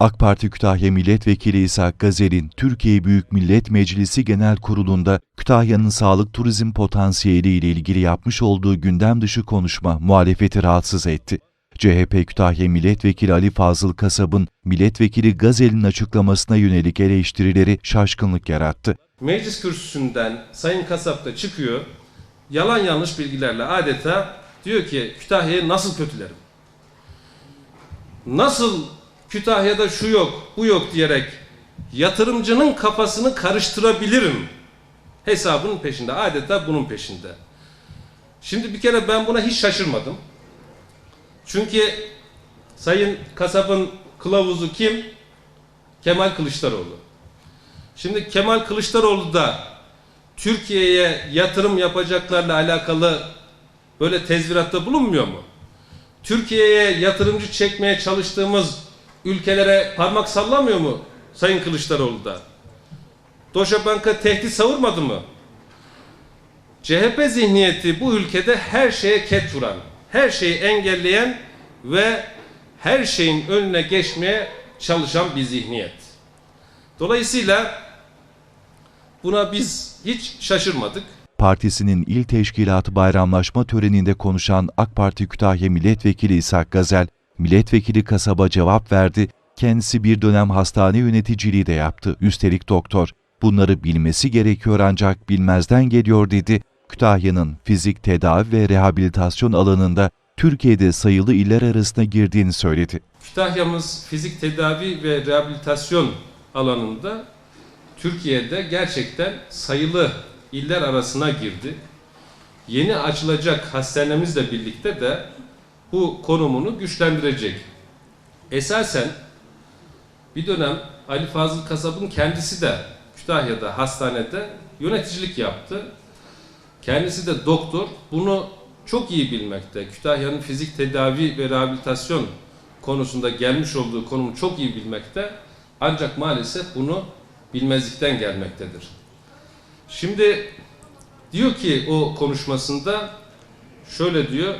AK Parti Kütahya Milletvekili İshak Gazer'in Türkiye Büyük Millet Meclisi Genel Kurulu'nda Kütahya'nın sağlık turizm potansiyeli ile ilgili yapmış olduğu gündem dışı konuşma muhalefeti rahatsız etti. CHP Kütahya Milletvekili Ali Fazıl Kasab'ın Milletvekili Gazel'in açıklamasına yönelik eleştirileri şaşkınlık yarattı. Meclis kürsüsünden Sayın Kasap da çıkıyor. Yalan yanlış bilgilerle adeta diyor ki Kütahya'yı nasıl kötülerim? Nasıl Kütahya'da şu yok, bu yok diyerek yatırımcının kafasını karıştırabilirim hesabının peşinde. Adeta bunun peşinde. Şimdi bir kere ben buna hiç şaşırmadım. Çünkü Sayın Kasap'ın kılavuzu kim? Kemal Kılıçdaroğlu. Şimdi Kemal Kılıçdaroğlu da Türkiye'ye yatırım yapacaklarla alakalı böyle tezviratta bulunmuyor mu? Türkiye'ye yatırımcı çekmeye çalıştığımız ülkelere parmak sallamıyor mu Sayın Kılıçdaroğlu da? Deutsche Bank'a tehdit savurmadı mı? CHP zihniyeti bu ülkede her şeye ket vuran, her şeyi engelleyen ve her şeyin önüne geçmeye çalışan bir zihniyet. Dolayısıyla buna biz hiç şaşırmadık. Partisinin il teşkilatı bayramlaşma töreninde konuşan AK Parti Kütahya Milletvekili İshak Gazel, Milletvekili Kasab'a cevap verdi, kendisi bir dönem hastane yöneticiliği de yaptı, üstelik doktor. Bunları bilmesi gerekiyor ancak bilmezden geliyor dedi. Kütahya'nın fizik tedavi ve rehabilitasyon alanında Türkiye'de sayılı iller arasına girdiğini söyledi. Kütahya'mız fizik tedavi ve rehabilitasyon alanında Türkiye'de gerçekten sayılı iller arasına girdi. Yeni açılacak hastanemizle birlikte de bu konumunu güçlendirecek. Esasen bir dönem Ali Fazıl Kasab'ın kendisi de Kütahya'da hastanede yöneticilik yaptı. Kendisi de doktor. Bunu çok iyi bilmekte. Kütahya'nın fizik tedavi ve rehabilitasyon konusunda gelmiş olduğu konumu çok iyi bilmekte. Ancak maalesef bunu bilmezlikten gelmektedir. Şimdi diyor ki o konuşmasında şöyle diyor.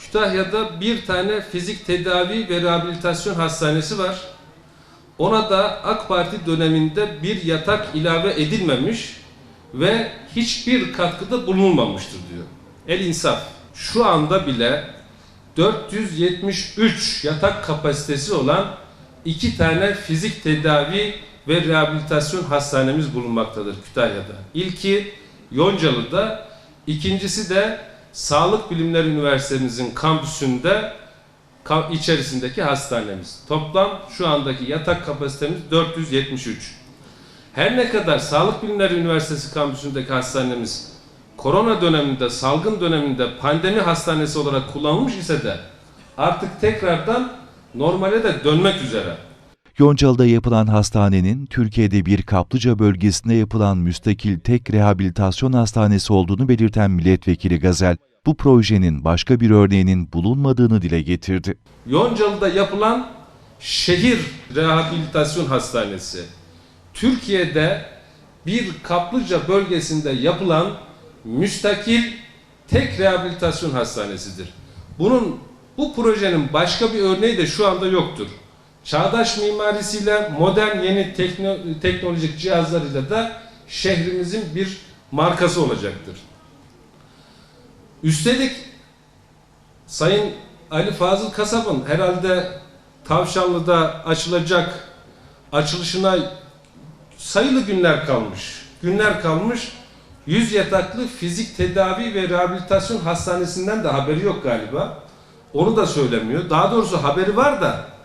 Kütahya'da bir tane fizik tedavi ve rehabilitasyon hastanesi var. Ona da AK Parti döneminde bir yatak ilave edilmemiş ve hiçbir katkıda bulunmamıştır diyor. El insaf. Şu anda bile 473 yatak kapasitesi olan iki tane fizik tedavi ve rehabilitasyon hastanemiz bulunmaktadır Kütahya'da. İlki Yoncalı'da, ikincisi de Sağlık Bilimleri Üniversitemizin kampüsünde ka- içerisindeki hastanemiz. Toplam şu andaki yatak kapasitemiz 473. Her ne kadar Sağlık Bilimleri Üniversitesi kampüsündeki hastanemiz korona döneminde, salgın döneminde pandemi hastanesi olarak kullanılmış ise de artık tekrardan normale de dönmek üzere. Yoncalı'da yapılan hastanenin Türkiye'de bir kaplıca bölgesinde yapılan müstakil tek rehabilitasyon hastanesi olduğunu belirten milletvekili Gazel, bu projenin başka bir örneğinin bulunmadığını dile getirdi. Yoncalı'da yapılan şehir rehabilitasyon hastanesi Türkiye'de bir kaplıca bölgesinde yapılan müstakil tek rehabilitasyon hastanesidir. Bunun bu projenin başka bir örneği de şu anda yoktur. Çağdaş mimarisiyle modern yeni tekno- teknolojik cihazlarıyla da şehrimizin bir markası olacaktır. Üstelik Sayın Ali Fazıl Kasap'ın herhalde Tavşanlı'da açılacak açılışına sayılı günler kalmış. Günler kalmış. 100 yataklı fizik tedavi ve rehabilitasyon hastanesinden de haberi yok galiba. Onu da söylemiyor. Daha doğrusu haberi var da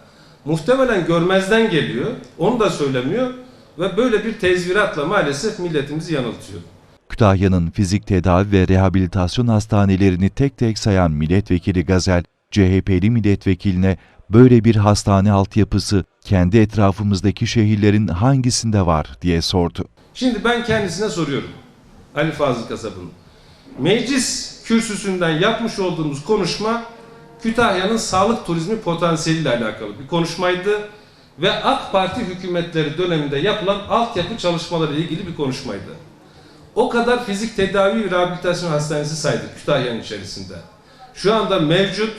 muhtemelen görmezden geliyor. Onu da söylemiyor ve böyle bir tezviratla maalesef milletimizi yanıltıyor. Kütahya'nın fizik tedavi ve rehabilitasyon hastanelerini tek tek sayan milletvekili Gazel, CHP'li milletvekiline böyle bir hastane altyapısı kendi etrafımızdaki şehirlerin hangisinde var diye sordu. Şimdi ben kendisine soruyorum. Ali Fazıl Kasap'ın. Meclis kürsüsünden yapmış olduğumuz konuşma Kütahya'nın sağlık turizmi potansiyeliyle alakalı bir konuşmaydı ve AK Parti hükümetleri döneminde yapılan altyapı çalışmaları ile ilgili bir konuşmaydı. O kadar fizik tedavi ve rehabilitasyon hastanesi saydık Kütahya'nın içerisinde. Şu anda mevcut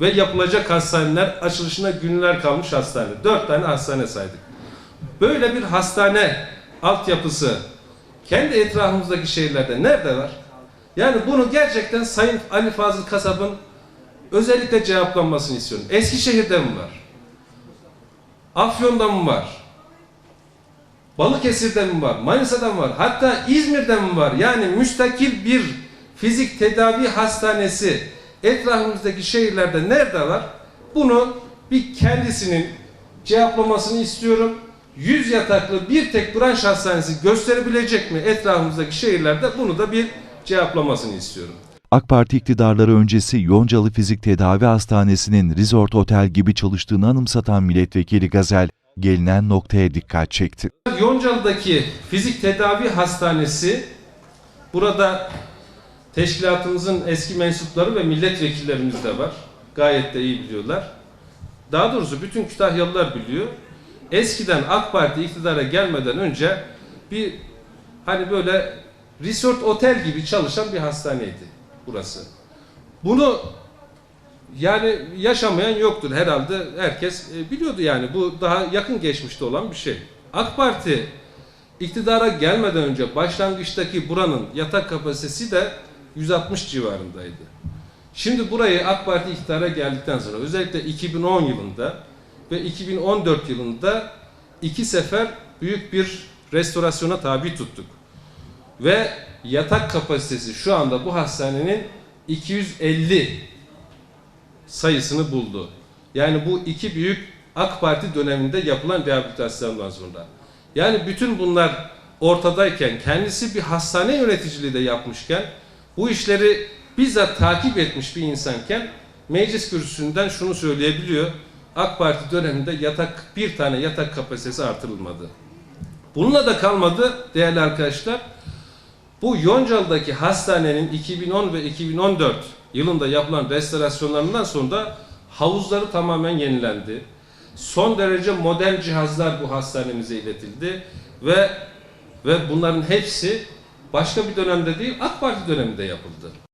ve yapılacak hastaneler açılışına günler kalmış hastane. Dört tane hastane saydık. Böyle bir hastane altyapısı kendi etrafımızdaki şehirlerde nerede var? Yani bunu gerçekten Sayın Ali Fazıl Kasap'ın özellikle cevaplanmasını istiyorum. Eskişehir'de mi var? Afyon'da mı var? Balıkesir'de mi var? Manisa'da mı var? Hatta İzmir'de mi var? Yani müstakil bir fizik tedavi hastanesi etrafımızdaki şehirlerde nerede var? Bunu bir kendisinin cevaplamasını istiyorum. 100 yataklı bir tek branş hastanesi gösterebilecek mi etrafımızdaki şehirlerde? Bunu da bir cevaplamasını istiyorum. AK Parti iktidarları öncesi Yoncalı Fizik Tedavi Hastanesi'nin Resort Otel gibi çalıştığını anımsatan milletvekili Gazel, gelinen noktaya dikkat çekti. Yoncalı'daki fizik tedavi hastanesi burada teşkilatımızın eski mensupları ve milletvekillerimiz de var. Gayet de iyi biliyorlar. Daha doğrusu bütün Kütahyalılar biliyor. Eskiden AK Parti iktidara gelmeden önce bir hani böyle resort otel gibi çalışan bir hastaneydi burası. Bunu yani yaşamayan yoktur herhalde. Herkes e, biliyordu yani. Bu daha yakın geçmişte olan bir şey. AK Parti iktidara gelmeden önce başlangıçtaki buranın yatak kapasitesi de 160 civarındaydı. Şimdi burayı AK Parti iktidara geldikten sonra özellikle 2010 yılında ve 2014 yılında iki sefer büyük bir restorasyona tabi tuttuk. Ve yatak kapasitesi şu anda bu hastanenin 250 sayısını buldu. Yani bu iki büyük AK Parti döneminde yapılan rehabilitasyondan sonra. Yani bütün bunlar ortadayken kendisi bir hastane yöneticiliği de yapmışken bu işleri bizzat takip etmiş bir insanken meclis kürsüsünden şunu söyleyebiliyor. AK Parti döneminde yatak bir tane yatak kapasitesi artırılmadı. Bununla da kalmadı değerli arkadaşlar. Bu Yoncalı'daki hastanenin 2010 ve 2014 yılında yapılan restorasyonlarından sonra havuzları tamamen yenilendi. Son derece modern cihazlar bu hastanemize iletildi ve ve bunların hepsi başka bir dönemde değil AK Parti döneminde yapıldı.